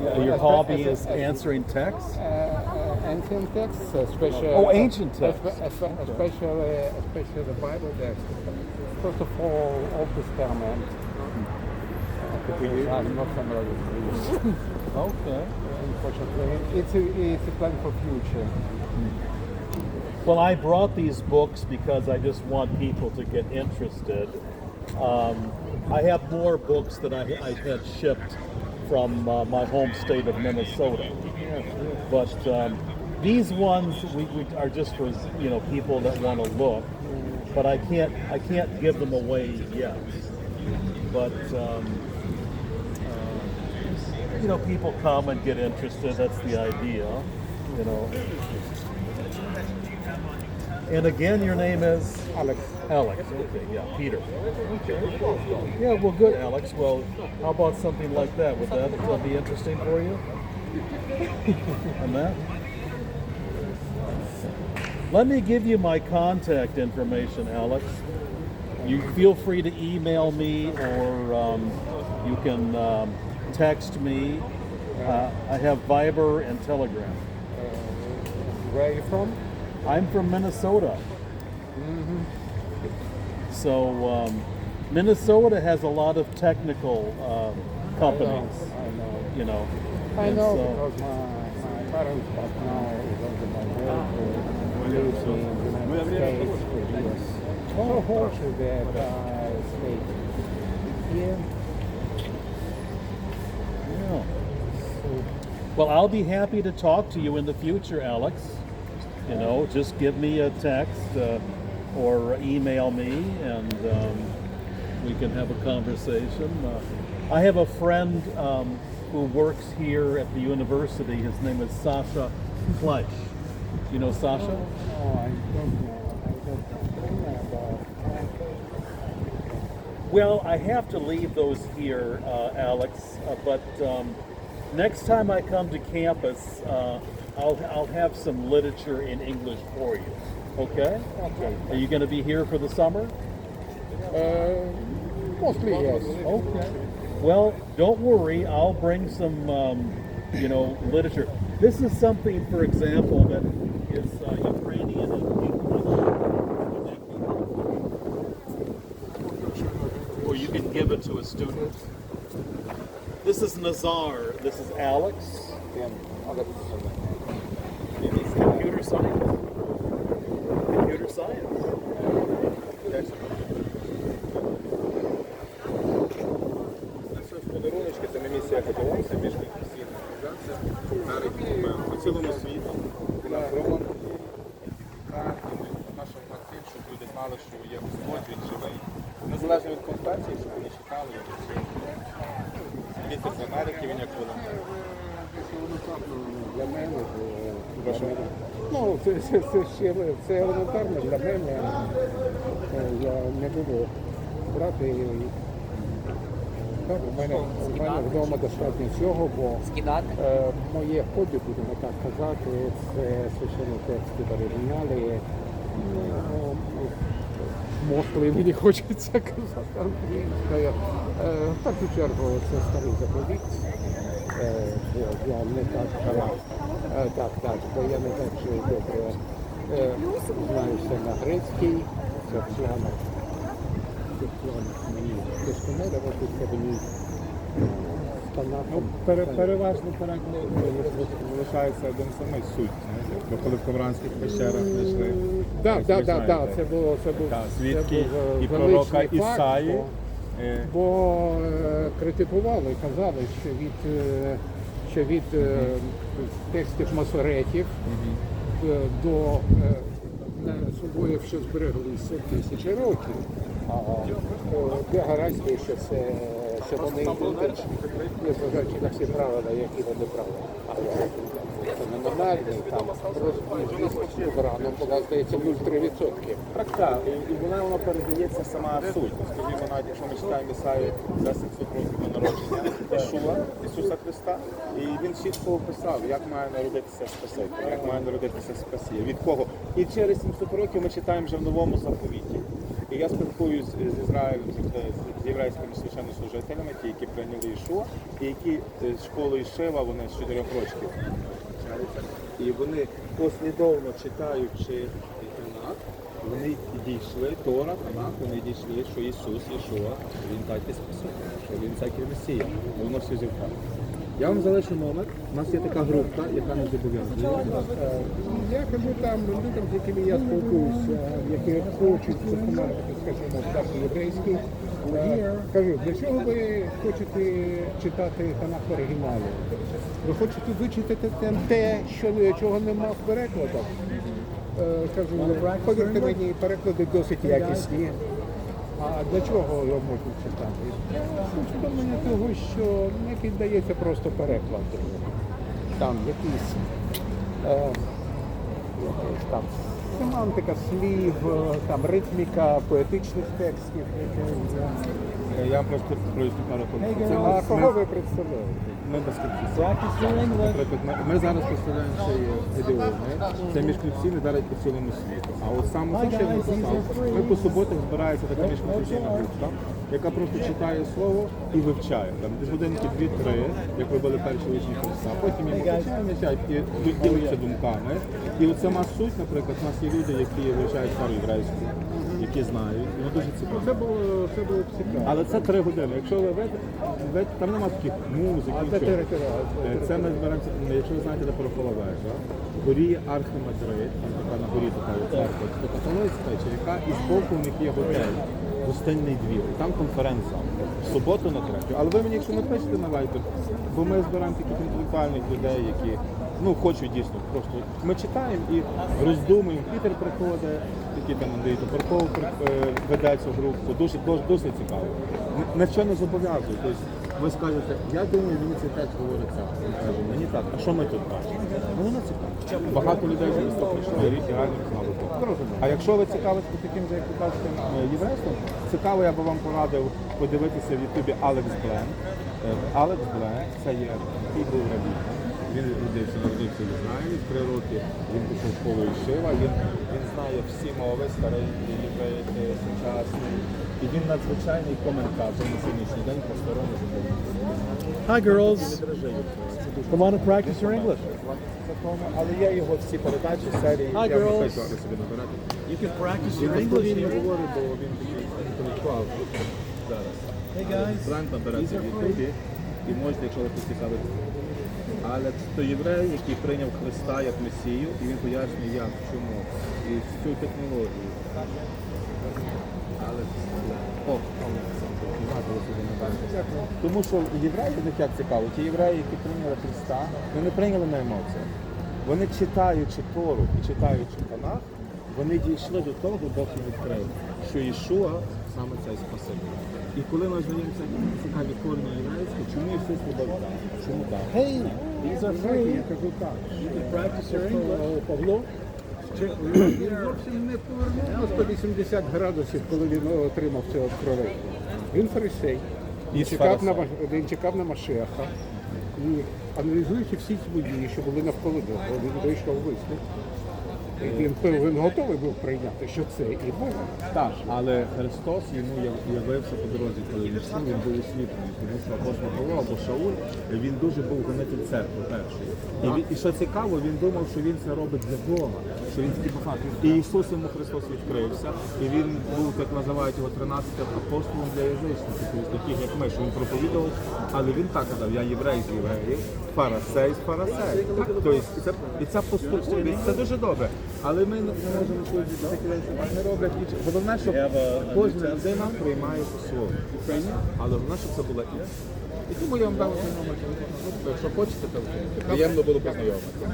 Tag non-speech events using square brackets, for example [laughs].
Your hobby is answering texts? Uh, uh, ancient texts, especially. Oh, ancient texts. espe- espe- Especially, especially the Bible text. First of all, Old Testament. Uh, I'm not familiar with. Okay. Unfortunately, it's a, it's a plan for future. Well, I brought these books because I just want people to get interested. Um, I have more books that I, I had shipped from uh, my home state of Minnesota. But um, these ones we, we are just for you know people that want to look. But I can't I can't give them away yet. But um, uh, you know people come and get interested. That's the idea. You know. And again, your name is Alex. Alex. Okay, yeah, Peter. Okay. Yeah, well, good, Alex. Well, how about something like that? Would that, would that be interesting for you? [laughs] And that? Let me give you my contact information, Alex. You feel free to email me or um, you can um, text me. Uh, I have Viber and Telegram. Where are you from? I'm from Minnesota. So um, Minnesota has a lot of technical um, companies, I know. you know. I and know so- because my, my parents, but now is under my work, lives in the United States for years. So fortunate that I stayed here. yeah. So, Well, I'll be happy to talk to you in the future, Alex. You know, just give me a text uh, or email me, and um, we can have a conversation. Uh, I have a friend um, who works here at the university. His name is Sasha Fleisch. You know Sasha? oh, I don't know. Well, I have to leave those here, uh, Alex. Uh, but um, next time I come to campus, uh, I'll, I'll have some literature in English for you. Okay? Okay. Are you going to be here for the summer? Uh, mostly yes. Okay. Well, don't worry. I'll bring some, um, you know, literature. This is something, for example, that is uh, Ukrainian and English. Or you can give it to a student. This is Nazar. This is Alex. Then other It's computer science. Computer science. Це подаруночки, це не місія подолонця, міжконфесійна організація. Дарить документ по цілому світу. На фронт. Картами нашим братів, щоб люди знали, що є Господь, він живий. Незалежно від конфесії, щоб вони читали його. Звідти з Америки він як волонтер. Для мене е, для мене. Ну, це, це, це ще це елементарно для мене. Е, Я не буду брати. Так, у мене, у мене вдома достатньо цього, бо е, моє хобі, будемо так казати, це священні тексти в оригіналі. Москви мені хочеться казати англійською. Е, В першу чергу це старий заповіт. Е, я не так е, так, так, бо я не так же добре знаюся на грецький, це в планах. Це в планах мені досконало, це мені Ну, пере, переважно переклад залишається один самий суть. Бо коли в Камранських пещерах знайшли. Так, так, так, так, це було, це був, свідки е, і пророка факт, Ісаї. бо- е, Бо е, критикували, казали, що від, що від текстів масоретів до собою, що збереглися тисячі років. Гарантії, що це що вони незважаючи на всі правила, які вони правила. Але феноменальний там розбіжність була, здається, 0,3%. Так, так. І, вона, передається сама суть. Скажімо, навіть якщо ми читаємо Ісаї за 700 років до народження Ішуа, Ісуса Христа, і він чітко описав, як має народитися Спаситель, як має народитися Спасія, від кого. І через 700 років ми читаємо вже в новому заповіті. І я спілкуюсь з Ізраїлем, з, єврейськими священнослужителями, ті, які прийняли Ішуа, і які е, з школою Шива, вони з 4 років навчаються. І вони послідовно читаючи Танах, вони дійшли Тора, Танах, вони дійшли, що Ісус, Ішуа, Він так і спаситель, що Він царь Месія. Воно все зівпало. Я вам залишу номер. У нас є така група, яка не зобов'язує. Я кажу там людям, з якими я спілкуюся, які хочуть документати, скажімо, так єврейський. Е, Кажу, для чого ви хочете читати Танах в оригіналі? Ви хочете вичитати те- що чого нема в перекладах? Е, Кажу, повірте мені, переклади досить якісні. А для чого його можна читати? Усвідомлення того, що ну, який здається просто переклад. Там якісь е, там семантика слів, е, там ритміка поетичних текстів. Я просто. Це А кого ви представляєте? Ми безконфліктні. Наприклад, ми, зараз представляємо це ідеологію. Це міжконфесійне зараз по цілому світу. А от саме те, що я написав, ми по суботах збирається така міжконфесійна група, яка просто читає слово і вивчає. Там десь годинки дві-три, як робили перші учні Христа. Потім їм вивчають, і діляться думками. І от сама суть, наприклад, у нас є люди, які вивчають стару єврейську, які знають. І дуже цікаво. Це було це було б цікаво. Але це три години. Якщо ви ведете, ви- там нема таких музики, А це нічого. територіал. Е, Це ми зберемося, ну, якщо ви знаєте, де порохова вежа, в горі є там така на горі така є церква, це католицька, чи яка, і збоку у них є готель, гостинний двір, і там конференція. В суботу на третю. Але ви мені, якщо напишете на Viber, бо ми збираємо таких інтелектуальних людей, які ну, хочуть дійсно просто. Ми читаємо і роздумуємо. Пітер приходить, який там Андрій Топорков е, веде цю групу. Дуже, досить цікаво. На що не зобов'язують. Тобто, ви скажете, я думаю, мені цей текст говорить так. Мені так, а що ми тут бачимо? Ну, воно цікаво. Багато людей з міста прийшло і і реально знали. А якщо ви цікавитесь таким же, як ви кажете, е, єврейством, цікаво, я би вам порадив подивитися в Ютубі Алекс Бленк. Е, Алекс Бленк це є який був раввіном. Він родився, народився в Ізраїлі в три роки. Він пішов в школу Ішива. Він, він знає всі мови, старий, єврейський, сучасний. І він надзвичайний коментатор на сьогоднішній день по старому закону. Hi, girls. Не дрожи від цього. Це дуже Come on and practice your English. законно. Але я його всі передачі, серії, Hi, я girls. можу зараз собі набирати. You can practice Він your просто English він не here. говорить, бо він такий інтелектуал зараз. Hey, guys. Бренд набереться в Ютубі і можете, якщо ви цікавите. Алекс то єврей, який прийняв Христа як Месію, і він пояснює, як, чому. І всю технологію. Алекс. О. Тому що євреї них як цікаво, ті євреї, які прийняли Христа, вони прийняли на емоціях. Вони читаючи Тору і читаючи Танах, вони дійшли до того, Бог їм відкрив, що Ішуа саме цей Спаситель. І коли ми знаємося цікаві корні єврейські, чому Ісус любив так? Чому так? Hey, these are free. Я кажу так. You can practice your English. Павло він зовсім не повернув на 180 градусів, коли він отримав це откровення. Він фарисей. Він чекав, на. Він чекав на Машеха. І аналізуючи всі ці події, що були навколо нього, він вийшов висновок. Він, він готовий був прийняти, що це і Бог. Так, але Христос йому яв- явився по дорозі, коли він йшов, він був освітлений, тому апостол Павло або Шауль, він дуже був гонитель церкви перший. І, він- і що цікаво, він думав, що він це робить для Бога, що він такий по факту. І Ісус йому Христос відкрився, і він був, так називають його 13 апостолом для язичників, тобто таких як ми, що він проповідував, але він так казав, я єврей з євреїв, фарасей з фарасеїв. Тобто, і це, і це поступовість, це дуже добре. Але ми не можемо так не роблять. І Головне, щоб кожна людина приймає по-своєму. Але головне, щоб це була істина. І тому я вам дав цей номер телефону. Якщо хочете, то приємно було познайомитися.